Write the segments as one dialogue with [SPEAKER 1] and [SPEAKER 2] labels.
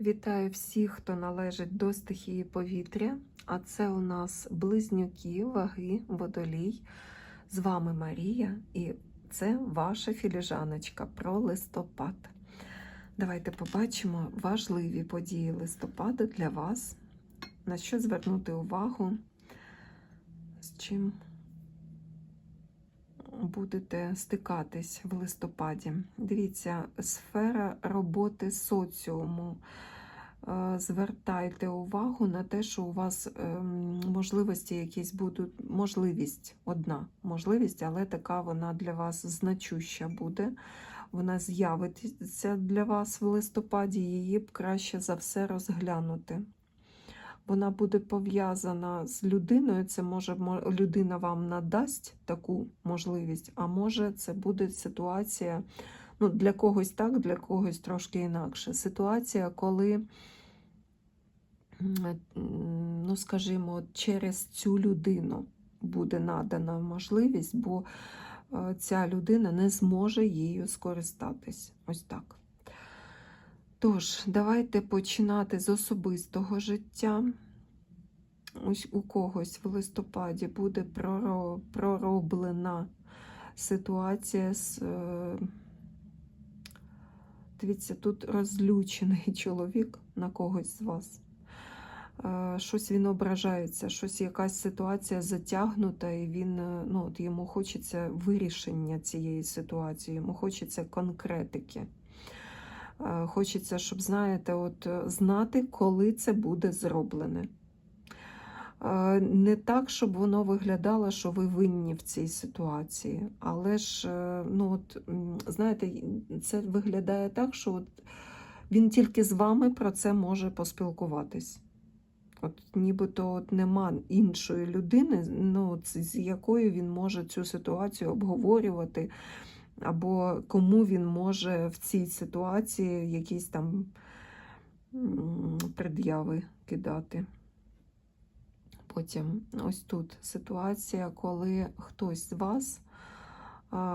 [SPEAKER 1] Вітаю всіх, хто належить до стихії повітря. А це у нас близнюки, ваги, водолій. З вами Марія, і це ваша філіжаночка про листопад. Давайте побачимо важливі події листопада для вас. На що звернути увагу, з чим будете стикатись в листопаді. Дивіться, сфера роботи соціуму. Е, Звертайте увагу на те, що у вас ем, можливості якісь будуть. Можливість одна можливість, але така вона для вас значуща буде. Вона з'явиться для вас в листопаді, її б краще за все розглянути. Вона буде пов'язана з людиною. Це може людина вам надасть таку можливість, а може це буде ситуація. Ну, для когось так, для когось трошки інакше. Ситуація, коли, м, ну, скажімо, через цю людину буде надана можливість, бо е, ця людина не зможе її скористатись. Ось так. Тож, давайте починати з особистого життя. Ось у когось в листопаді буде пророблена ситуація з. е, Дивіться, тут розлючений чоловік на когось з вас. Е, Щось він ображається, щось якась ситуація затягнута, і він е, ну, от йому хочеться вирішення цієї ситуації, йому хочеться конкретики. Хочеться, щоб, знаєте, от знати, коли це буде зроблене. Не так, щоб воно виглядало, що ви винні в цій ситуації. Але ж, е, ну от, знаєте, це виглядає так, що от він тільки з вами про це може поспілкуватись. От нібито от нема іншої людини, ну, от з якою він може цю ситуацію обговорювати, або кому він може в цій ситуації якісь там пред'яви кидати. Потім ось тут ситуація, коли хтось з вас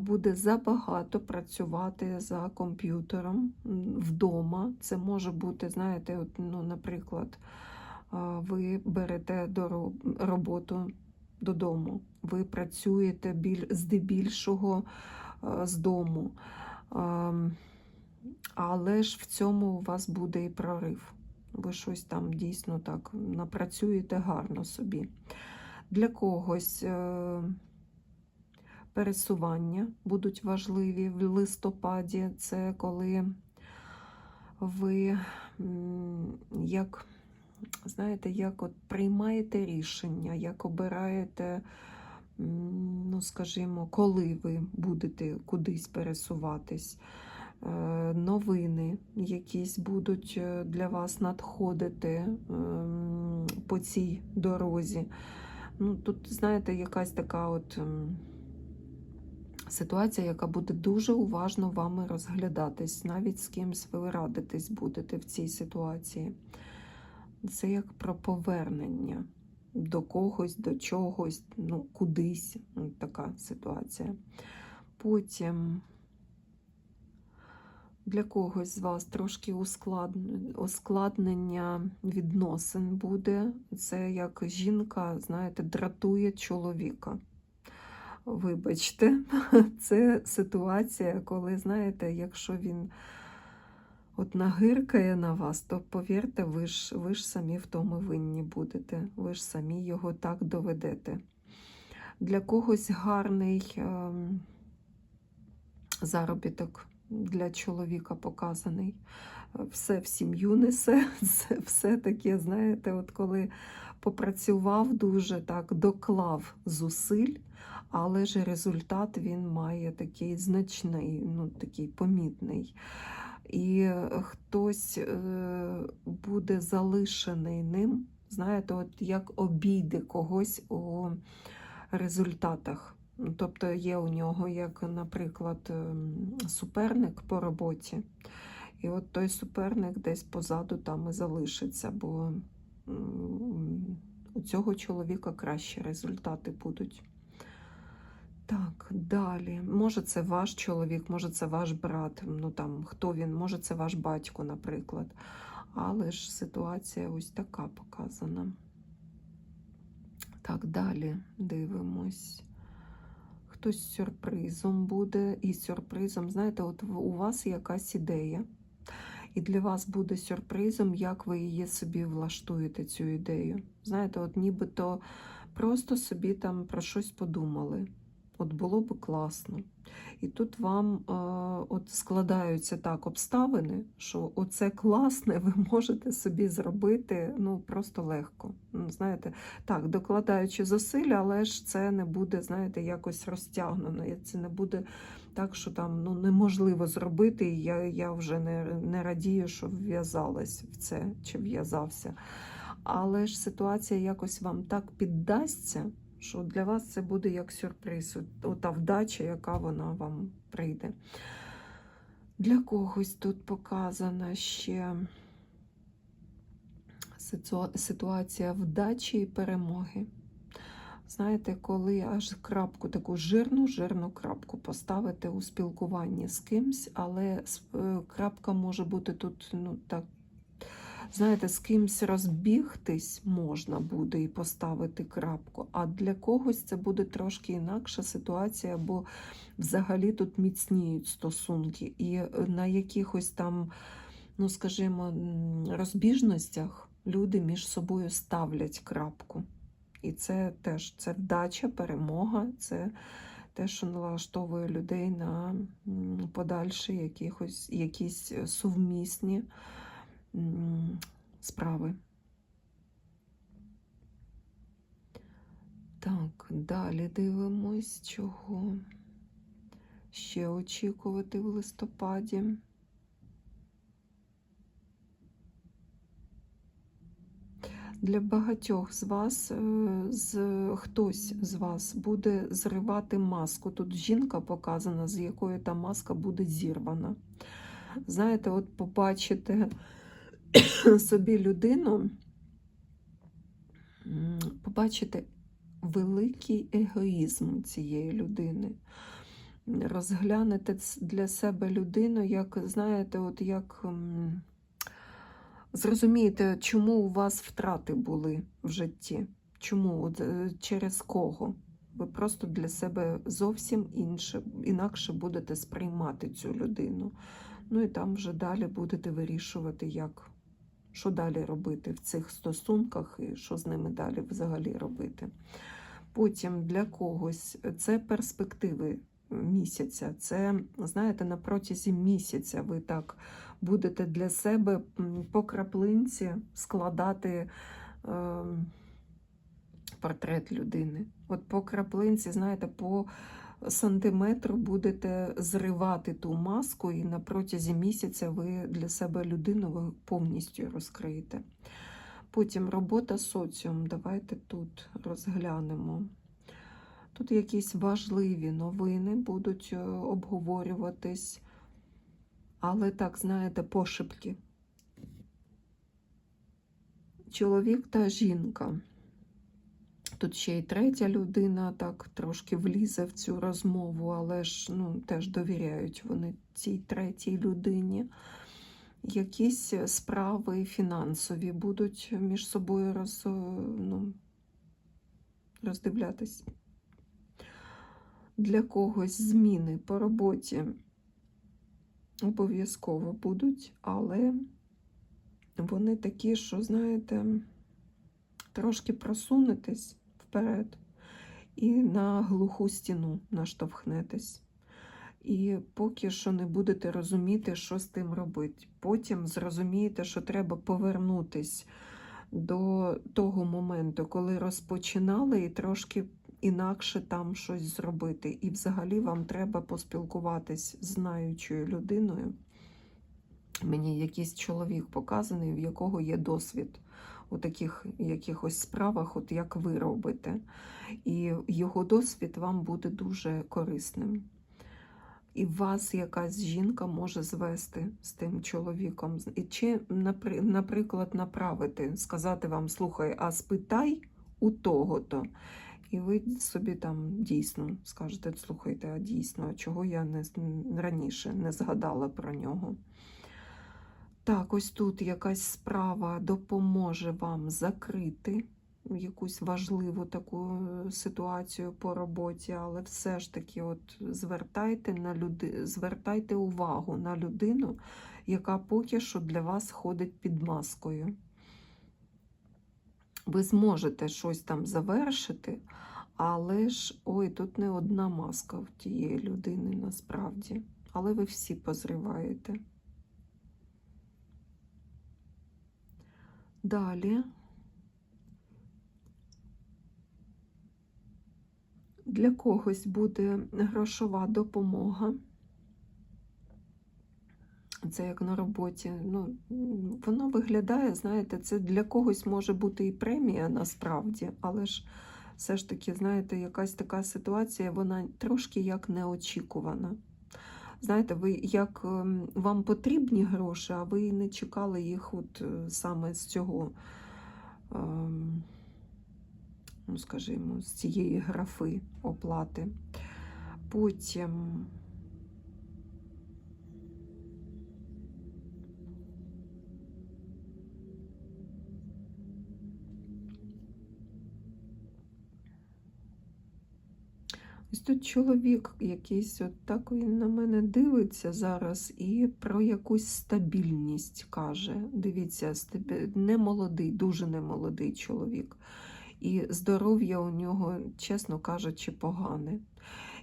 [SPEAKER 1] буде забагато працювати за комп'ютером вдома. Це може бути, знаєте, от, ну, наприклад, ви берете до роботу додому, ви працюєте біль, здебільшого з дому. Але ж в цьому у вас буде і прорив. Ви щось там дійсно так напрацюєте гарно собі. Для когось е, пересування будуть важливі в листопаді. Це коли ви як, знаєте, як от приймаєте рішення, як обираєте, ну, скажімо, коли ви будете кудись пересуватись. Е, Новини якісь будуть е, для вас надходити ем, по цій дорозі. Ну, тут, знаєте, якась така от ем, ситуація, яка буде дуже уважно вами розглядатись, навіть з кимсь ви радитись будете в цій ситуації. Це як про повернення до когось, до чогось, ну, кудись. Така ситуація. Потім для когось з вас трошки ускладнення відносин буде. Це як жінка, знаєте, дратує чоловіка. Вибачте, це ситуація, коли, знаєте, якщо він от нагиркає на вас, то повірте, ви ж, ви ж самі в тому винні будете, ви ж самі його так доведете. Для когось гарний ем, заробіток для чоловіка показаний. Все в сім'ю несе, все, все таке, знаєте, от коли попрацював дуже так, доклав зусиль, але ж результат він має такий значний, ну такий помітний. І е, хтось е, буде залишений ним, знаєте, от як обійде когось у результатах. Тобто є у нього, як, наприклад, ем, суперник по роботі. І от той суперник десь позаду там і залишиться, бо у цього чоловіка кращі результати будуть. Так, далі. Може, це ваш чоловік, може, це ваш брат, ну там хто він, може, це ваш батько, наприклад. Але ж ситуація ось така показана. Так, далі дивимось. Хтось з сюрпризом буде, і сюрпризом, знаєте, от у вас якась ідея. І для вас буде сюрпризом, як ви її собі влаштуєте, цю ідею. Знаєте, от нібито просто собі там про щось подумали. От було би класно. І тут вам е, от складаються так обставини, що оце класне ви можете собі зробити ну, просто легко. Ну, знаєте, так, докладаючи зусиль, але ж це не буде, знаєте, якось розтягнено. Це не буде так, що там ну, неможливо зробити. І я, я вже не, не радію, що вв'язалась в це чи в'язався. Але ж ситуація якось вам так піддасться, що для вас це буде як сюрприз, ота вдача, яка вона вам прийде. Для когось тут показана ще ситуація вдачі і перемоги. Знаєте, коли аж крапку, таку жирну, жирну крапку поставити у спілкуванні з кимсь, але е, крапка може бути тут, ну так, знаєте, з кимсь розбігтись можна буде і поставити крапку, а для когось це буде трошки інакша ситуація, бо взагалі тут міцніють стосунки, і е, на якихось там, ну скажімо, розбіжностях люди між собою ставлять крапку. І це теж це вдача, перемога, це те, що налаштовує людей на подальші якісь сумісні м, справи. Так, далі дивимось, чого ще очікувати в листопаді. Для багатьох з вас е, з, хтось з вас буде зривати маску. Тут жінка показана, з якою та маска буде зірвана. Знаєте, от побачите собі людину, м, побачите великий егоїзм цієї людини. Розглянете для себе людину, як, знаєте, от як. Зрозумієте, чому у вас втрати були в житті? Чому? От, е, через кого? Ви просто для себе зовсім інше, інакше будете сприймати цю людину. Ну і там вже далі будете вирішувати, як, що далі робити в цих стосунках і що з ними далі взагалі робити. Потім для когось це перспективи місяця. Це, знаєте, на протязі місяця ви так будете для себе по краплинці складати е, портрет людини. От по краплинці, знаєте, по сантиметру будете зривати ту маску, і на протязі місяця ви для себе людину повністю розкриєте. Потім робота соціум. Давайте тут розглянемо. Тут якісь важливі новини будуть е, обговорюватись, але так, знаєте, пошепки. Чоловік та жінка. Тут ще й третя людина так трошки влізе в цю розмову, але ж ну, теж довіряють вони цій третій людині. Якісь справи фінансові будуть між собою роз, ну, роздивлятись. Для когось зміни по роботі обов'язково будуть, але вони такі, що, знаєте, трошки просунетесь вперед і на глуху стіну наштовхнетесь. І поки що не будете розуміти, що з тим робити. Потім зрозумієте, що треба повернутись до того моменту, коли розпочинали, і трошки інакше там щось зробити. І взагалі вам треба поспілкуватись з знаючою людиною. Мені якийсь чоловік показаний, в якого є досвід у таких якихось справах, от як ви робите. І його досвід вам буде дуже корисним. І вас якась жінка може звести з тим чоловіком. Чи, наприклад, направити, сказати вам, слухай, а спитай у того-то. І ви собі там дійсно скажете, слухайте, а дійсно, чого я не, раніше не згадала про нього. Так, ось тут якась справа допоможе вам закрити якусь важливу таку е, ситуацію по роботі, але все ж таки от звертайте, на люди... звертайте увагу на людину, яка поки що для вас ходить під маскою. Ви зможете щось там завершити, але ж ой, тут не одна маска в тієї людини насправді. Але ви всі позриваєте. Далі. Для когось буде грошова допомога. Це як на роботі. Ну, воно виглядає, знаєте, це для когось може бути і премія насправді, але ж все ж таки, знаєте, якась така ситуація, вона трошки як неочікувана. Знаєте, ви як ем, вам потрібні гроші, а ви не чекали їх от е, саме з цього, ем, ну, скажімо, з цієї графи оплати. Потім. Тут чоловік якийсь, от так він на мене дивиться зараз і про якусь стабільність каже. Дивіться, стабі- не молодий, дуже немолодий чоловік. І здоров'я у нього, чесно кажучи, погане.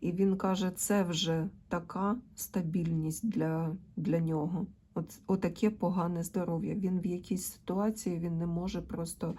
[SPEAKER 1] І він каже, це вже така стабільність для, для нього. От, отаке погане здоров'я. Він в якійсь ситуації він не може просто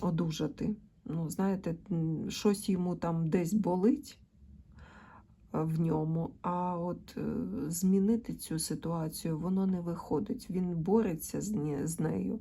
[SPEAKER 1] одужати. Ну, знаєте, щось йому там десь болить е, в ньому, а от е, змінити цю ситуацію воно не виходить. Він бореться з, не- з нею,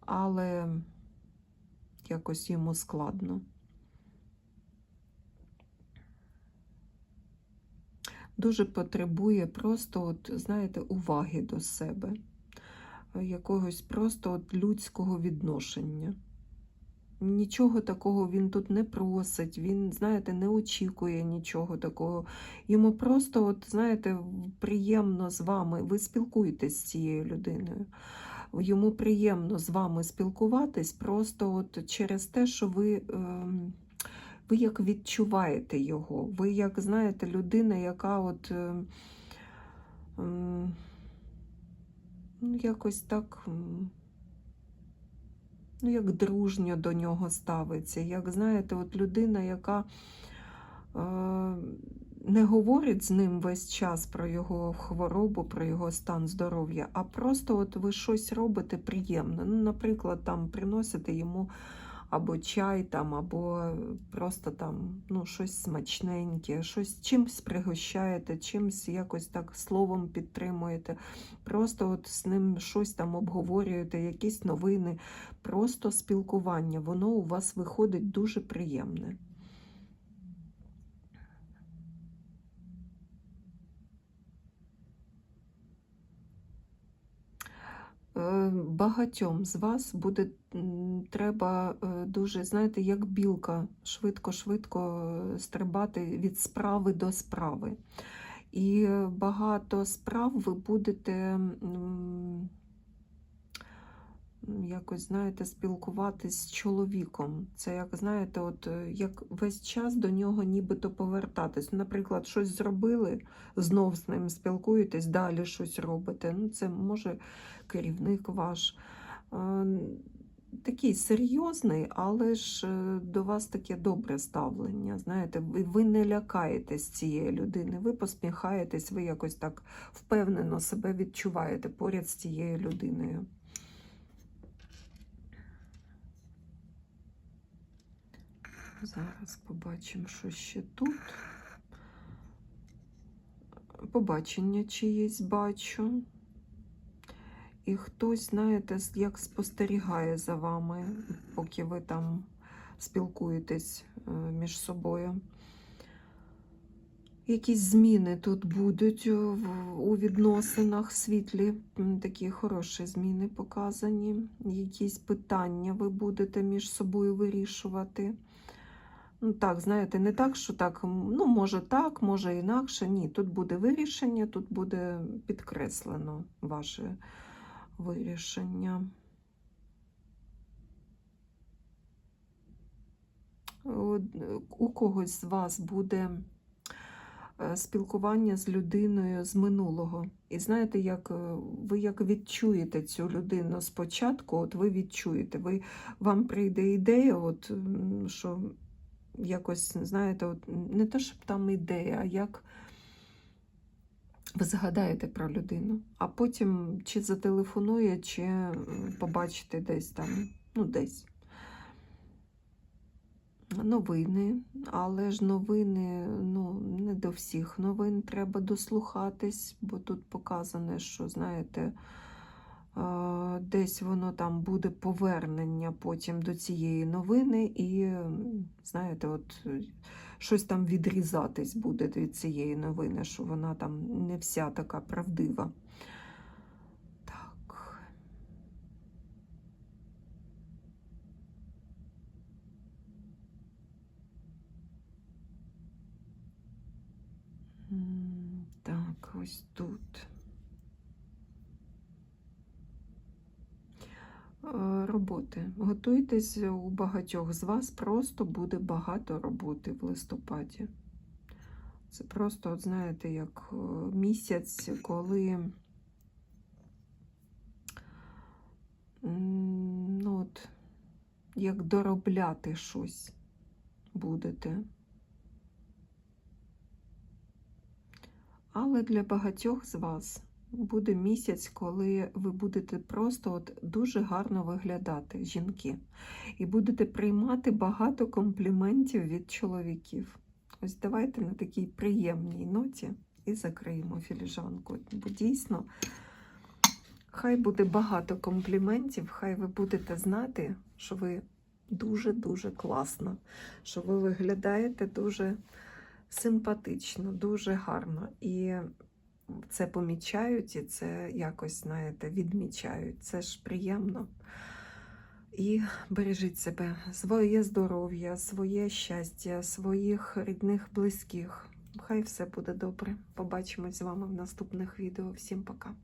[SPEAKER 1] але якось йому складно. Дуже потребує просто, от, знаєте, уваги до себе, е, якогось просто от людського відношення. Нічого такого він тут не просить, він, знаєте, не очікує нічого такого. Йому просто, от, знаєте, приємно з вами, ви спілкуєтесь з цією людиною. Йому приємно з вами спілкуватись просто от через те, що ви, ем, ви як відчуваєте його. Ви, як знаєте, людина, яка от. ем, ем, ну, якось так. Ну, як дружньо до нього ставиться. Як знаєте, от людина, яка е, не говорить з ним весь час про його хворобу, про його стан здоров'я, а просто от ви щось робите приємне. Ну, наприклад, там приносите йому або чай, там, або просто там ну, щось смачненьке, щось чимось пригощаєте, чимось якось так словом підтримуєте. Просто от з ним щось там обговорюєте, якісь новини, просто спілкування. Воно у вас виходить дуже приємне. Багатьом з вас буде треба е, дуже, знаєте, як білка, швидко-швидко е, стрибати від справи до справи. І е, багато справ ви будете якось, знаєте, спілкуватись з чоловіком. Це як, знаєте, от е, як весь час до нього нібито повертатись. Наприклад, щось зробили, знов з ним спілкуєтесь, далі щось робите. Ну, це може керівник ваш. Е, Такий серйозний, але ж е, до вас таке добре ставлення. Знаєте, ви, ви не лякаєтесь цієї людини, ви посміхаєтесь, ви якось так впевнено себе відчуваєте поряд з цією людиною. Зараз побачимо, що ще тут. Побачення чиєсь бачу. І хтось, знаєте, як спостерігає за вами, поки ви там спілкуєтесь е, між собою. Якісь зміни тут будуть у відносинах світлі, такі хороші зміни показані. Якісь питання ви будете між собою вирішувати. Ну, так, знаєте, не так, що так, ну, може так, може інакше. Ні, тут буде вирішення, тут буде підкреслено ваше вирішення. У когось з вас буде е, спілкування з людиною з минулого. І знаєте, як е, ви як відчуєте цю людину спочатку, от ви відчуєте, ви, вам прийде ідея, от, що якось, знаєте, от, не те, щоб там ідея, а як ви згадаєте про людину, а потім чи зателефонує, чи побачите десь там, ну десь. Новини, але ж новини, ну, не до всіх новин треба дослухатись, бо тут показане, що, знаєте, десь воно там буде повернення потім до цієї новини, і, знаєте, от е, щось там відрізатись буде від цієї новини, що вона там не вся така правдива. Так. Так, ось тут. Роботи. Готуйтесь, у багатьох з вас просто буде багато роботи в листопаді. Це просто, от знаєте, як е, місяць, коли ну, от, як доробляти щось будете. Але для багатьох з вас буде місяць, коли ви будете просто от дуже гарно виглядати, жінки, і будете приймати багато компліментів від чоловіків. Ось давайте на такій приємній ноті і закриємо філіжанку. Бо дійсно, хай буде багато компліментів, хай ви будете знати, що ви дуже-дуже класно, що ви виглядаєте дуже симпатично, дуже гарно. І це помічають, і це якось, знаєте, відмічають. Це ж приємно. І бережіть себе, своє здоров'я, своє щастя, своїх рідних, близьких. Хай все буде добре. Побачимось з вами в наступних відео. Всім пока.